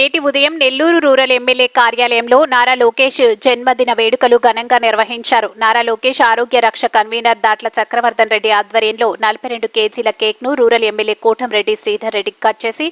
నేటి ఉదయం Nellore rural MLA కార్యాలయంలో నారా లోకేష్ జన్మదిన వేడుకలు ఘనంగా నిర్వహించారు. నారా లోకేష్ ఆరోగ్య రక్ష కన్వీనర్ దాట్ల చక్రవర్ధన్ రెడ్డి ఆధ్వర్యంలో నలభై రెండు కేజీల కేక్ను రూరల్ ఎమ్మెల్యే కోటంరెడ్డి శ్రీధర్ రెడ్డికి కట్ చేసి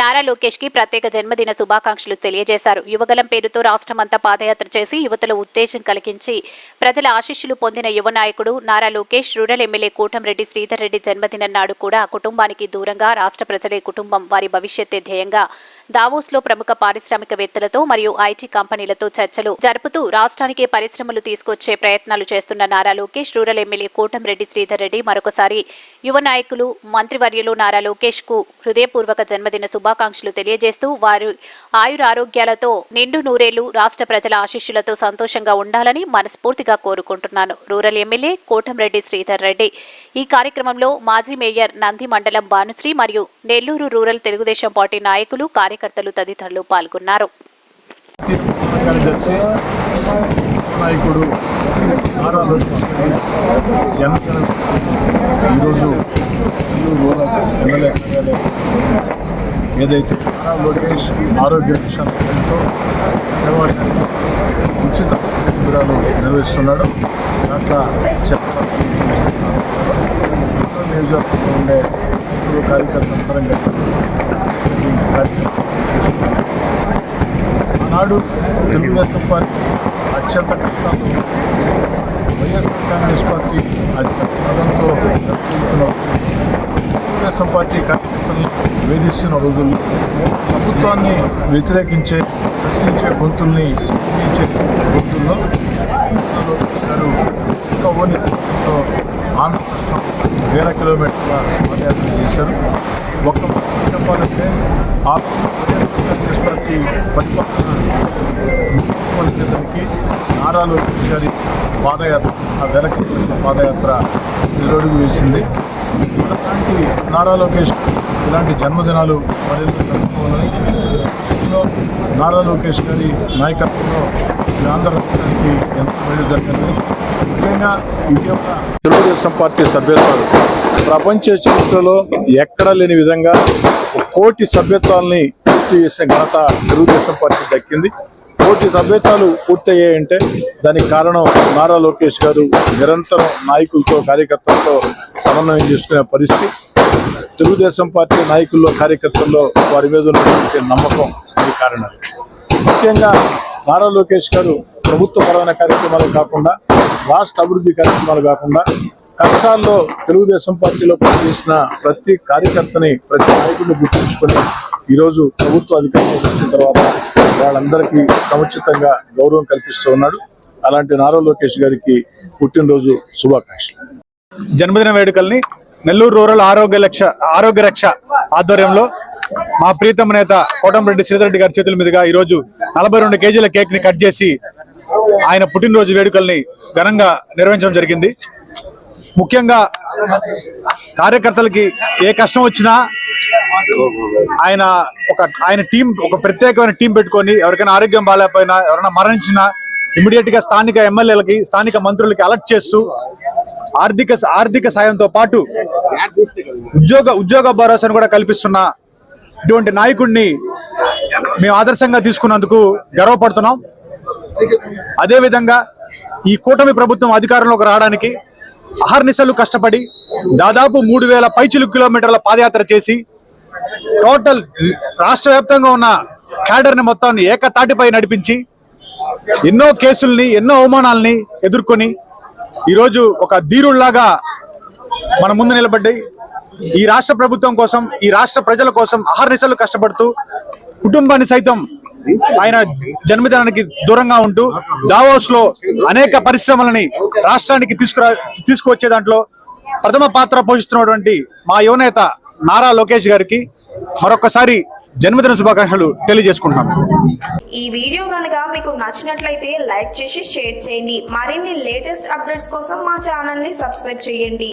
నారా లోకేష్కి ప్రత్యేక జన్మదిన శుభాకాంక్షలు తెలియజేశారు. యువగలం పేరుతో రాష్ట్రమంతా పాదయాత్ర చేసి యువతలో ఉత్తేజం కలిగించి ప్రజల ఆశీస్సులు పొందిన యువ నాయకుడు నారా లోకేష్ రూరల్ ఎమ్మెల్యే కోటంరెడ్డి శ్రీధర్ రెడ్డి జన్మదినం నాడు కూడా కుటుంబానికి దూరంగా రాష్ట్ర ప్రజలే కుటుంబం వారి భవిష్యత్తే ధ్యేయంగా దావోస్లో ప్రముఖ పారిశ్రామికవేత్తలతో మరియు ఐటీ కంపెనీలతో చర్చలు జరుపుతూ రాష్ట్రానికి పరిశ్రమలు తీసుకొచ్చే ప్రయత్నాలు చేస్తున్న నారా లోకేష్ రూరల్ ఎమ్మెల్యే కోటంరెడ్డి శ్రీధర్ రెడ్డి మరొకసారి యువ నాయకులు మంత్రివర్యులు నారా లోకేష్కు హృదయపూర్వక జన్మదిన శుభాకాంక్షలు తెలియజేస్తూ వారు ఆయురారోగ్యాలతో నిండు నూరేళ్ళు రాష్ట్ర ప్రజల ఆశీస్సులతో సంతోషంగా ఉండాలని మనస్ఫూర్తిగా కోరుకుంటున్నాను. Rural MLA Kotamreddy Sridhar Reddy. ఈ కార్యక్రమంలో మాజీ మేయర్ నంది మండలం భానుశ్రీ మరియు నెల్లూరు రూరల్ తెలుగుదేశం పార్టీ నాయకులు కార్యకర్తలు తదితరులు పాల్గొన్నారు. నాయకుడు ఈరోజు ఏదైతే నారా లోకేష్ ఆరోగ్య పేరుతో ఉచిత శిబిరాలు నిర్వహిస్తున్నాడు దాంట్లో చక్రవర్తి నియోజకవర్గంలో ఉండే కార్యకర్తలు అందరం కార్యక్రమం ఆనాడు తెలుగుదేశం పార్టీ అత్యంత కష్టం వైఎస్ఆర్ కాంగ్రెస్ పార్టీ అత్యంత పదంతో తెలుగుదేశం పార్టీ కార్యకర్తలను వేధిస్తున్న రోజుల్లో ప్రభుత్వాన్ని వ్యతిరేకించే ప్రశ్నించే గొంతుల్ని ప్రశ్నించే గొంతుల్లో గారు వేల కిలోమీటర్ల పాదయాత్ర చేశారు. ఒక్క చెప్పాలంటే కాంగ్రెస్ పార్టీ పరిపాలన ముఖ్యమంత్రికి నారా లోకేష్ గారి పాదయాత్ర ఆ వెనక్కి పాదయాత్ర నిరోడుగు వేసింది అలాంటి నారా లోకేష్ ఇలాంటి జన్మదినాలు మరింత జరుపుకోవాలని నారా లోకేష్ గారి నాయకత్వంలో ఈ ఆంధ్ర రాష్ట్రానికి ఎంతో మేలు జరిగింది. ముఖ్యంగా ఇది యొక్క తెలుగుదేశం పార్టీ సభ్యత్వాలు ప్రపంచ చరిత్రలో ఎక్కడా లేని విధంగా కోటి సభ్యత్వాలని పూర్తి చేసిన ఘనత తెలుగుదేశం పార్టీ దక్కింది. కోటి సభ్యత్వాలు పూర్తయ్యాయంటే దానికి కారణం నారా లోకేష్ గారు నిరంతరం నాయకులతో కార్యకర్తలతో సమన్వయం చేసుకునే పరిస్థితి. తెలుగుదేశం పార్టీ నాయకుల్లో కార్యకర్తల్లో వారి మీద ఉన్నటువంటి నమ్మకం ఈ కారణాలు ముఖ్యంగా నారా లోకేష్ గారు ప్రభుత్వపరమైన కార్యక్రమాలు కాకుండా రాష్ట్ర అభివృద్ధి కార్యక్రమాలు కాకుండా కష్టాల్లో తెలుగుదేశం పార్టీలో పనిచేసిన ప్రతి కార్యకర్తని ప్రతి నాయకుడిని గుర్తుంచుకొని ఈరోజు ప్రభుత్వ అధికారంలోకి వచ్చిన తర్వాత వాళ్ళందరికీ సముచితంగా గౌరవం కల్పిస్తూ ఉన్నాడు. అలాంటి నారా లోకేష్ గారికి పుట్టినరోజు శుభాకాంక్షలు. జన్మదిన వేడుకల్ని నెల్లూరు రూరల్ ఆరోగ్య లక్ష ఆరోగ్య రక్ష ఆధ్వర్యంలో మా ప్రీతమ నేత కోటంరెడ్డి శ్రీధరెడ్డి గారి చేతుల మీదుగా ఈరోజు నలభై రెండు కేజీల కేక్ని కట్ చేసి ఆయన పుట్టినరోజు వేడుకల్ని ఘనంగా నిర్వహించడం జరిగింది. ముఖ్యంగా కార్యకర్తలకి ఏ కష్టం వచ్చినా ఆయన ఒక ఆయన టీం ఒక ప్రత్యేకమైన టీం పెట్టుకొని ఎవరికైనా ఆరోగ్యం బాగాలేకపోయినా ఎవరైనా మరణించినా ఇమీడియట్గా స్థానిక ఎమ్మెల్యేలకి స్థానిక మంత్రులకి అలర్ట్ చేస్తూ ఆర్థిక ఆర్థిక సాయంతో పాటు ఉద్యోగ ఉద్యోగ భరోసాను కూడా కల్పిస్తున్న ఇటువంటి నాయకుడిని మేము ఆదర్శంగా తీసుకున్నందుకు గర్వపడుతున్నాం. అదేవిధంగా ఈ కూటమి ప్రభుత్వం అధికారంలోకి రావడానికి అహర్నిశలు కష్టపడి దాదాపు మూడు వేల పైచిలు కిలోమీటర్ల పాదయాత్ర చేసి టోటల్ రాష్ట్ర వ్యాప్తంగా ఉన్న క్యాడర్ని మొత్తాన్ని ఏకతాటిపై నడిపించి ఎన్నో కేసుల్ని ఎన్నో అవమానాల్ని ఎదుర్కొని ఈరోజు ఒక ధీరుల్లాగా మన ముందు నిలబడ్డాయి. ఈ రాష్ట్ర ప్రభుత్వం కోసం ఈ రాష్ట్ర ప్రజల కోసం అహర్నిశలు కష్టపడుతూ కుటుంబాన్ని సైతం ఆయన జన్మదినానికి దూరంగా ఉంటూ దావోస్లో అనేక పరిశ్రమలని రాష్ట్రానికి తీసుకురా తీసుకువచ్చే దాంట్లో ప్రథమ పాత్ర పోషిస్తున్నటువంటి మా యువనేత నారా లోకేష్ గారికి మరొకసారి జన్మదిన శుభాకాంక్షలు తెలియజేసుకుంటున్నాం. ఈ వీడియో కనుక మీకు నచ్చినట్లయితే లైక్ చేసి షేర్ చేయండి. మరిన్ని లేటెస్ట్ అప్డేట్స్ కోసం మా ఛానల్ని సబ్స్క్రైబ్ చేయండి.